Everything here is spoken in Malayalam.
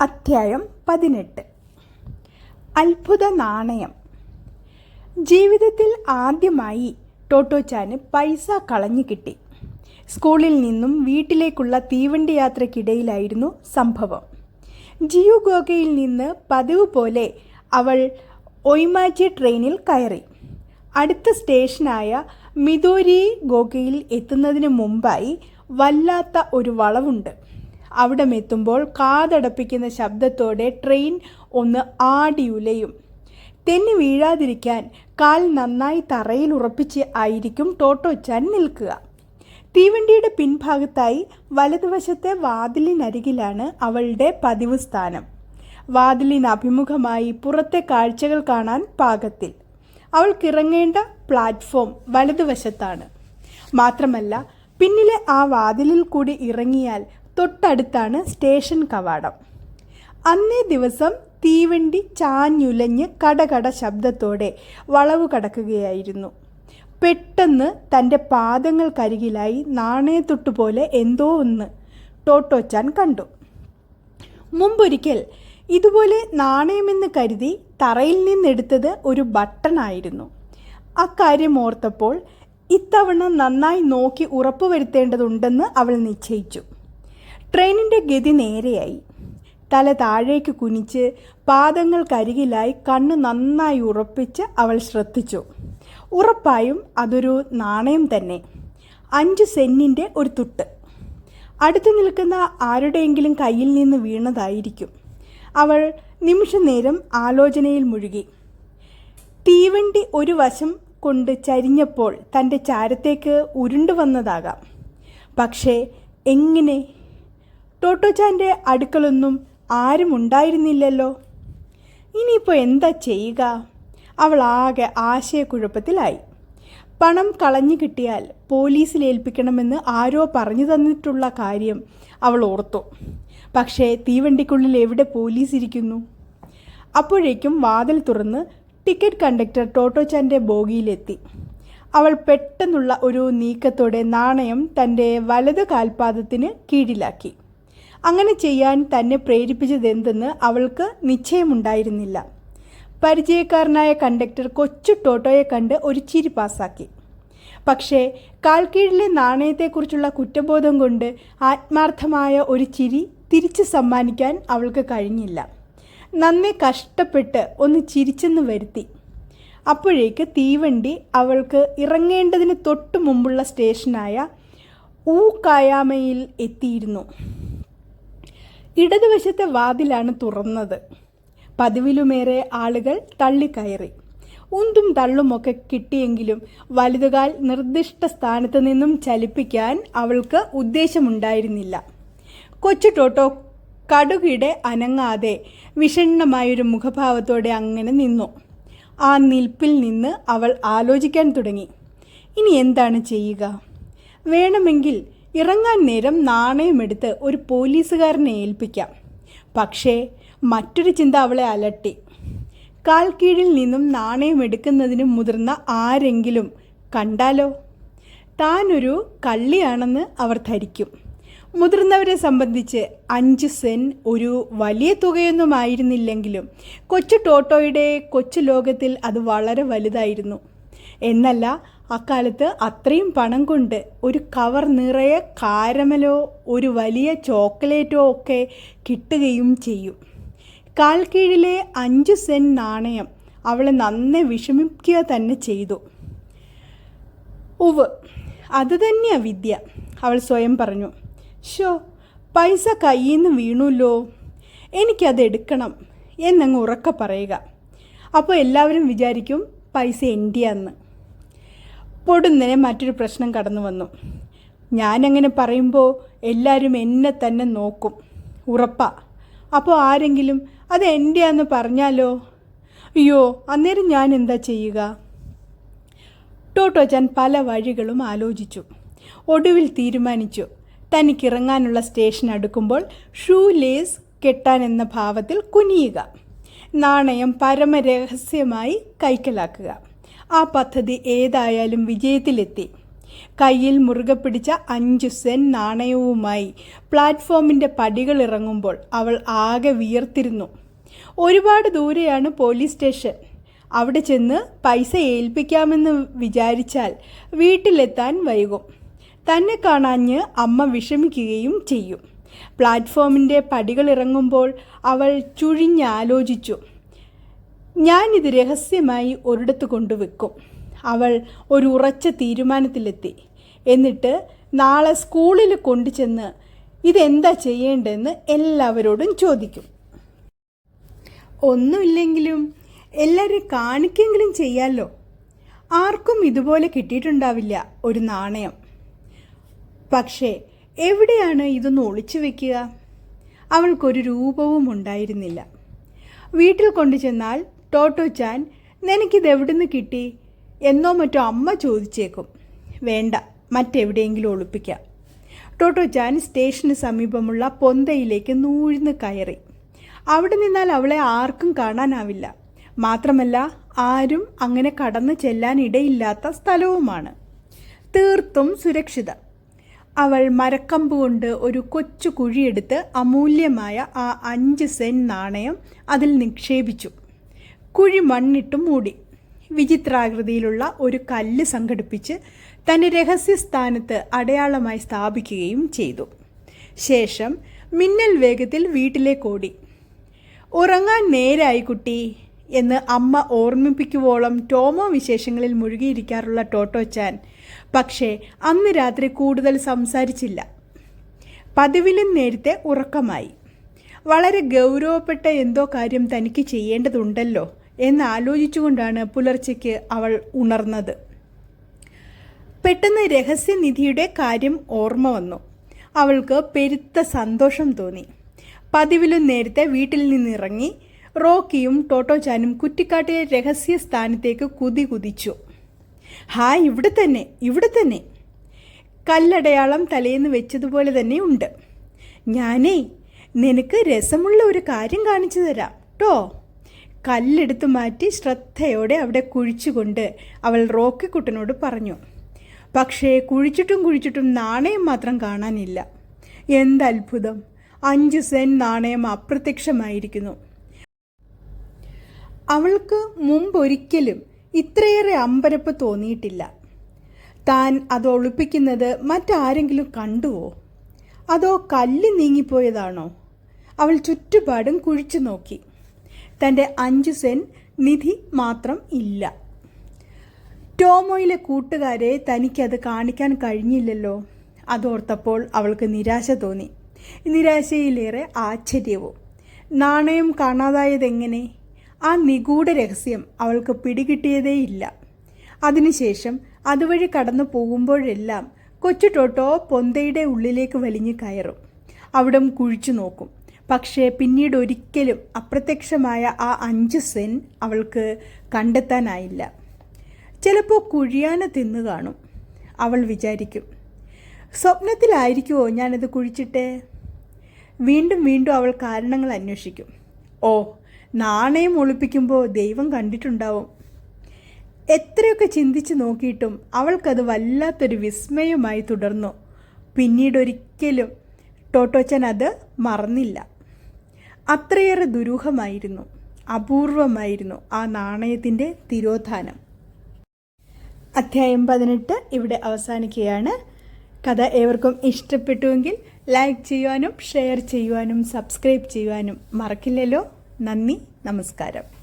അധ്യായം പതിനെട്ട്. അത്ഭുത നാണയം. ജീവിതത്തിൽ ആദ്യമായി ടോട്ടോച്ചാന് പൈസ കളഞ്ഞു കിട്ടി. സ്കൂളിൽ നിന്നും വീട്ടിലേക്കുള്ള തീവണ്ടി യാത്രയ്ക്കിടയിലായിരുന്നു സംഭവം. ജിയു ഗോഗയിൽ നിന്ന് പതിവ് പോലെ അവൾ ഒയ്മാച്ചി ട്രെയിനിൽ കയറി. അടുത്ത സ്റ്റേഷനായ മിതോരി ഗോഗയിൽ എത്തുന്നതിന് മുമ്പായി വല്ലാത്ത ഒരു വളവുണ്ട്. അവിടം എത്തുമ്പോൾ കാതടപ്പിക്കുന്ന ശബ്ദത്തോടെ ട്രെയിൻ ഒന്ന് ആടിയുലയും. തെന്നി വീഴാതിരിക്കാൻ കാൽ നന്നായി തറയിൽ ഉറപ്പിച്ച് ആയിരിക്കും ടോട്ടോച്ചാൻ നിൽക്കുക. തീവണ്ടിയുടെ പിൻഭാഗത്തായി വലതുവശത്തെ വാതിലിനരികിലാണ് അവളുടെ പതിവ് സ്ഥാനം. വാതിലിന് അഭിമുഖമായി പുറത്തെ കാഴ്ചകൾ കാണാൻ പാകത്തിൽ. അവൾക്കിറങ്ങേണ്ട പ്ലാറ്റ്ഫോം വലതുവശത്താണ്. മാത്രമല്ല പിന്നിലെ ആ വാതിലിൽ കൂടി ഇറങ്ങിയാൽ തൊട്ടടുത്താണ് സ്റ്റേഷൻ കവാടം. അന്നേ ദിവസം തീവണ്ടി ചാഞ്ഞുലഞ്ഞ് കടകട ശബ്ദത്തോടെ വളവ് കടക്കുകയായിരുന്നു. പെട്ടെന്ന് തന്റെ പാദങ്ങൾക്കരികിലായി നാണയത്തൊട്ടുപോലെ എന്തോ ഒന്ന് ടോട്ടോച്ചാൻ കണ്ടു. മുമ്പൊരിക്കൽ ഇതുപോലെ നാണയമെന്ന് കരുതി തറയിൽ നിന്നെടുത്തത് ഒരു ബട്ടണായിരുന്നു. അക്കാര്യം ഓർത്തപ്പോൾ ഇത്തവണ നന്നായി നോക്കി ഉറപ്പുവരുത്തേണ്ടതുണ്ടെന്ന് അവൾ നിശ്ചയിച്ചു. ട്രെയിനിന്റെ ഗതി നേരെയായി. തല താഴേക്ക് കുനിച്ച് പാദങ്ങൾക്കരികിലായി കണ്ണ് നന്നായി ഉറപ്പിച്ച് അവൾ ശ്രദ്ധിച്ചു. ഉറപ്പായും അതൊരു നാണയം തന്നെ. അഞ്ച് സെന്നിന്റെ ഒരു തുട്ട്. അടുത്ത് നിൽക്കുന്ന ആരുടെയെങ്കിലും കയ്യിൽ നിന്ന് വീണതായിരിക്കും. അവൾ നിമിഷനേരം ആലോചനയിൽ മുഴുകി. തീവണ്ടി ഒരു വശം കൊണ്ട് ചരിഞ്ഞപ്പോൾ തന്റെ ചാരത്തേക്ക് ഉരുണ്ടു വന്നതാകാം പക്ഷേ എങ്ങനെ ടോട്ടോച്ചാന്റെ അടുക്കളൊന്നും ആരും ഉണ്ടായിരുന്നില്ലല്ലോ. ഇനിയിപ്പോൾ എന്താ ചെയ്യുക? അവൾ ആകെ ആശയക്കുഴപ്പത്തിലായി. പണം കളഞ്ഞു കിട്ടിയാൽ പോലീസിൽ ഏൽപ്പിക്കണമെന്ന് ആരോ പറഞ്ഞു തന്നിട്ടുള്ള കാര്യം അവൾ ഓർത്തു. പക്ഷേ തീവണ്ടിക്കുള്ളിൽ എവിടെ പോലീസ് ഇരിക്കുന്നു? അപ്പോഴേക്കും വാതിൽ തുറന്ന് ടിക്കറ്റ് കണ്ടക്ടർ ടോട്ടോച്ചാന്റെ ബോഗിയിലെത്തി. അവൾ പെട്ടെന്നുള്ള ഒരു നീക്കത്തോടെ നാണയം തന്റെ വലത് കാൽപാദത്തിന് കീഴിലാക്കി. അങ്ങനെ ചെയ്യാൻ തന്നെ പ്രേരിപ്പിച്ചതെന്തെന്ന് അവൾക്ക് നിശ്ചയമുണ്ടായിരുന്നില്ല. പരിചയക്കാരനായ കണ്ടക്ടർ കൊച്ചു ടോട്ടോയെ കണ്ട് ഒരു ചിരി പാസാക്കി. പക്ഷേ കാൽക്കീഴിലെ നാണയത്തെക്കുറിച്ചുള്ള കുറ്റബോധം കൊണ്ട് ആത്മാർത്ഥമായ ഒരു ചിരി തിരിച്ചു സമ്മാനിക്കാൻ അവൾക്ക് കഴിഞ്ഞില്ല. നന്നെ കഷ്ടപ്പെട്ട് ഒന്ന് ചിരിച്ചെന്ന് വരുത്തി. അപ്പോഴേക്ക് തീവണ്ടി അവൾക്ക് ഇറങ്ങേണ്ടതിന് തൊട്ടു മുമ്പുള്ള സ്റ്റേഷനായ ഊക്കായാമയിൽ എത്തിയിരുന്നു. ഇടതുവശത്തെ വാതിലാണ് തുറന്നത്. പതിവിലുമേറെ ആളുകൾ തള്ളിക്കയറി. ഉന്തും തള്ളുമൊക്കെ കിട്ടിയെങ്കിലും വലുതുകാൽ നിർദ്ദിഷ്ട സ്ഥാനത്ത് നിന്നും ചലിപ്പിക്കാൻ അവൾക്ക് ഉദ്ദേശമുണ്ടായിരുന്നില്ല. കൊച്ചു ടോട്ടോ കടുകിടെ അനങ്ങാതെ വിഷണ്ണമായൊരു മുഖഭാവത്തോടെ അങ്ങനെ നിന്നു. ആ നിൽപ്പിൽ നിന്ന് അവൾ ആലോചിക്കാൻ തുടങ്ങി. ഇനി എന്താണ് ചെയ്യുക? വേണമെങ്കിൽ ഇറങ്ങാൻ നേരം നാണയമെടുത്ത് ഒരു പോലീസുകാരനെ ഏൽപ്പിക്കാം. പക്ഷേ മറ്റൊരു ചിന്ത അവളെ അലട്ടി. കാൽ കീഴിൽ നിന്നും നാണയം എടുക്കുന്നതിന് മുതിർന്ന ആരെങ്കിലും കണ്ടാലോ? താനൊരു കള്ളിയാണെന്ന് അവർ ധരിക്കും. മുതിർന്നവരെ സംബന്ധിച്ച് അഞ്ച് സെൻ ഒരു വലിയ തുകയൊന്നും ആയിരുന്നില്ലെങ്കിലും കൊച്ചു ടോട്ടോയുടെ കൊച്ചു ലോകത്തിൽ അത് വളരെ വലുതായിരുന്നു. എന്നല്ല അക്കാലത്ത് അത്രയും പണം കൊണ്ട് ഒരു കവർ നിറയെ കാരമലോ ഒരു വലിയ ചോക്ലേറ്റോ ഒക്കെ കിട്ടുകയും ചെയ്യും. കാൽ കീഴിലെ അഞ്ച് സെൻ നാണയം അവളെ നന്നെ വിഷമിക്കുക തന്നെ ചെയ്തു. ഉവ് അത് തന്നെയാ വിദ്യ അവൾ സ്വയം പറഞ്ഞു. ഷോ പൈസ കയ്യിൽ നിന്ന് വീണുല്ലോ. എനിക്കത് എടുക്കണം എന്നങ്ങ് ഉറക്കെ പറയുക. അപ്പോൾ എല്ലാവരും വിചാരിക്കും പൈസ എന്റെയാന്ന് പൊടുന്നനെ മറ്റൊരു പ്രശ്നം കടന്നു വന്നു. ഞാനങ്ങനെ പറയുമ്പോൾ എല്ലാവരും എന്നെ തന്നെ നോക്കും. ഉറപ്പാ. അപ്പോൾ ആരെങ്കിലും അത് എന്റെയാന്ന് പറഞ്ഞാലോ? അയ്യോ അന്നേരം ഞാൻ എന്താ ചെയ്യുക? ടോട്ടോച്ചാൻ പല വഴികളും ആലോചിച്ചു. ഒടുവിൽ തീരുമാനിച്ചു. തനിക്കിറങ്ങാനുള്ള സ്റ്റേഷൻ അടുക്കുമ്പോൾ ഷൂ ലേസ് കെട്ടാൻ എന്ന ഭാവത്തിൽ കുനിയുക. നാണയം പരമരഹസ്യമായി കൈക്കലാക്കുക. ആ പദ്ധതി ഏതായാലും വിജയത്തിലെത്തി. കയ്യിൽ മുറുകെ പിടിച്ച അഞ്ചു സെൻ നാണയവുമായി പ്ലാറ്റ്ഫോമിന്റെ പടികൾ ഇറങ്ങുമ്പോൾ അവൾ ആകെ വിയർത്തിരുന്നു. ഒരുപാട് ദൂരെയാണ് പോലീസ് സ്റ്റേഷൻ. അവിടെ ചെന്ന് പൈസ ഏൽപ്പിക്കാമെന്ന് വിചാരിച്ചാൽ വീട്ടിലെത്താൻ വൈകും. തന്നെ കാണാഞ്ഞ് അമ്മ വിഷമിക്കുകയും ചെയ്യും. പ്ലാറ്റ്ഫോമിന്റെ പടികൾ ഇറങ്ങുമ്പോൾ അവൾ ചുഴിഞ്ഞാലോചിച്ചു. ഞാനിത് രഹസ്യമായി ഒരിടത്ത് കൊണ്ടുവെക്കും. അവൾ ഒരു ഉറച്ച തീരുമാനത്തിലെത്തി. എന്നിട്ട് നാളെ സ്കൂളിൽ കൊണ്ടുചെന്ന് ഇതെന്താ ചെയ്യേണ്ടതെന്ന് എല്ലാവരോടും ചോദിക്കും. ഒന്നുമില്ലെങ്കിലും എല്ലാവരും കാണിക്കെങ്കിലും ചെയ്യാമല്ലോ ആർക്കും ഇതുപോലെ കിട്ടിയിട്ടുണ്ടാവില്ല ഒരു നാണയം. പക്ഷേ എവിടെയാണ് ഇതൊന്ന് ഒളിച്ചു വെക്കുക? അവൾക്കൊരു രൂപവും ഉണ്ടായിരുന്നില്ല. വീട്ടിൽ കൊണ്ടുചെന്നാൽ ടോട്ടോ ചാൻ നിനക്കിത് എവിടുന്ന് കിട്ടി? എന്നോ മറ്റോ അമ്മ ചോദിച്ചേക്കും. വേണ്ട മറ്റെവിടെയെങ്കിലും ഒളിപ്പിക്കാം. ടോട്ടോ ചാൻ സ്റ്റേഷന് സമീപമുള്ള പൊന്തയിലേക്ക് നൂഴ്ന്ന് കയറി. അവിടെ നിന്നാൽ അവളെ ആർക്കും കാണാനാവില്ല. മാത്രമല്ല ആരും അങ്ങനെ കടന്നു ചെല്ലാനിടയില്ലാത്ത സ്ഥലവുമാണ്. തീർത്തും സുരക്ഷിതം. അവൾ മരക്കമ്പ് കൊണ്ട് ഒരു കൊച്ചു കുഴിയെടുത്ത് അമൂല്യമായ ആ അഞ്ച് സെൻ നാണയം അതിൽ നിക്ഷേപിച്ചു. കുഴി മണ്ണിട്ട് മൂടി. വിചിത്രാകൃതിയിലുള്ള ഒരു കല്ല് സംഘടിപ്പിച്ച് തന്റെ രഹസ്യസ്ഥാനത്ത് അടയാളമായി സ്ഥാപിക്കുകയും ചെയ്തു. ശേഷം മിന്നൽ വേഗത്തിൽ വീട്ടിലേക്ക് ഓടി. ഉറങ്ങാൻ നേരായി കുട്ടി എന്ന് അമ്മ ഓർമ്മിപ്പിക്കുവോളം ടോമോ വിശേഷങ്ങളിൽ മുഴുകിയിരിക്കാറുള്ള ടോട്ടോച്ചാൻ പക്ഷേ അന്ന് രാത്രി കൂടുതൽ സംസാരിച്ചില്ല. പതിവിലും നേരത്തെ ഉറക്കമായി. വളരെ ഗൗരവപ്പെട്ട എന്തോ കാര്യം തനിക്ക് ചെയ്യേണ്ടതുണ്ടല്ലോ. എന്ന് ആലോചിച്ചുകൊണ്ടാണ് പുലർച്ചയ്ക്ക് അവൾ ഉണർന്നത്. പെട്ടെന്ന് രഹസ്യനിധിയുടെ കാര്യം ഓർമ്മ വന്നു. അവൾക്ക് പെരുത്ത സന്തോഷം തോന്നി. പതിവിലും നേരത്തെ വീട്ടിൽ നിന്നിറങ്ങി റോക്കിയും ടോട്ടോചാനും കുറ്റിക്കാട്ടിലെ രഹസ്യ സ്ഥാനത്തേക്ക് കുതി കുതിച്ചു. ഹായ് ഇവിടെ തന്നെ ഇവിടെ തന്നെ. കല്ലടയാളം തലേന്ന് വെച്ചതുപോലെ തന്നെ ഉണ്ട്. ഞാനേ നിനക്ക് രസമുള്ള ഒരു കാര്യം കാണിച്ചു തരാം കേട്ടോ കല്ലെടുത്ത് മാറ്റി ശ്രദ്ധയോടെ അവിടെ കുഴിച്ചുകൊണ്ട് അവൾ റോക്കിക്കുട്ടനോട് പറഞ്ഞു പക്ഷേ കുഴിച്ചിട്ടും കുഴിച്ചിട്ടും നാണയം മാത്രം കാണാനില്ല. എന്തത്ഭുതം! അഞ്ച് സെൻ നാണയം അപ്രത്യക്ഷമായിരിക്കുന്നു. അവൾക്ക് മുമ്പൊരിക്കലും ഇത്രയേറെ അമ്പരപ്പ് തോന്നിയിട്ടില്ല. താൻ അത് ഒളിപ്പിക്കുന്നത് മറ്റാരെങ്കിലും കണ്ടുവോ? അതോ കല്ല് നീങ്ങിപ്പോയതാണോ? അവൾ ചുറ്റുപാടും കുഴിച്ചു നോക്കി. തന്റെ അഞ്ച് സെൻ നിധി മാത്രം ഇല്ല. ടോമോയിലെ കൂട്ടുകാരെ തനിക്കത് കാണിക്കാൻ കഴിഞ്ഞില്ലല്ലോ. അതോർത്തപ്പോൾ അവൾക്ക് നിരാശ തോന്നി. നിരാശയിലേറെ ആശ്ചര്യവും. നാണയം കാണാതായതെങ്ങനെ? ആ നിഗൂഢ രഹസ്യം അവൾക്ക് പിടികിട്ടിയതേയില്ല. അതിനുശേഷം അതുവഴി കടന്നു പോകുമ്പോഴെല്ലാം കൊച്ചു ടോട്ടോ പൊന്തയുടെ ഉള്ളിലേക്ക് വലിഞ്ഞു കയറും. അവിടം കുഴിച്ചു നോക്കും. പക്ഷേ പിന്നീട് ഒരിക്കലും അപ്രത്യക്ഷമായ ആ അഞ്ച് സെൻ അവൾക്ക് കണ്ടെത്താനായില്ല. ചിലപ്പോൾ കുഴിയാന തിന്നു കാണും. അവൾ വിചാരിക്കും സ്വപ്നത്തിലായിരിക്കുമോ ഞാനത് കുഴിച്ചിട്ട്? വീണ്ടും വീണ്ടും അവൾ കാരണങ്ങൾ അന്വേഷിക്കും. ഓ നാണയം ഒളിപ്പിക്കുമ്പോൾ ദൈവം കണ്ടിട്ടുണ്ടാവും. എത്രയൊക്കെ ചിന്തിച്ച് നോക്കിയിട്ടും അവൾക്കത് വല്ലാത്തൊരു വിസ്മയമായി തുടർന്നു. പിന്നീടൊരിക്കലും ടോട്ടോച്ചൻ അത് മറന്നില്ല. അത്രയേറെ ദുരൂഹമായിരുന്നു അപൂർവമായിരുന്നു ആ നാണയത്തിന്റെ തിരോധാനം. അധ്യായം പതിനെട്ട് ഇവിടെ അവസാനിക്കുകയാണ്. കഥ ഏവർക്കും ഇഷ്ടപ്പെട്ടുവെങ്കിൽ ലൈക്ക് ചെയ്യുവാനും ഷെയർ ചെയ്യുവാനും സബ്സ്ക്രൈബ് ചെയ്യുവാനും മറക്കില്ലല്ലോ. നന്ദി നമസ്കാരം.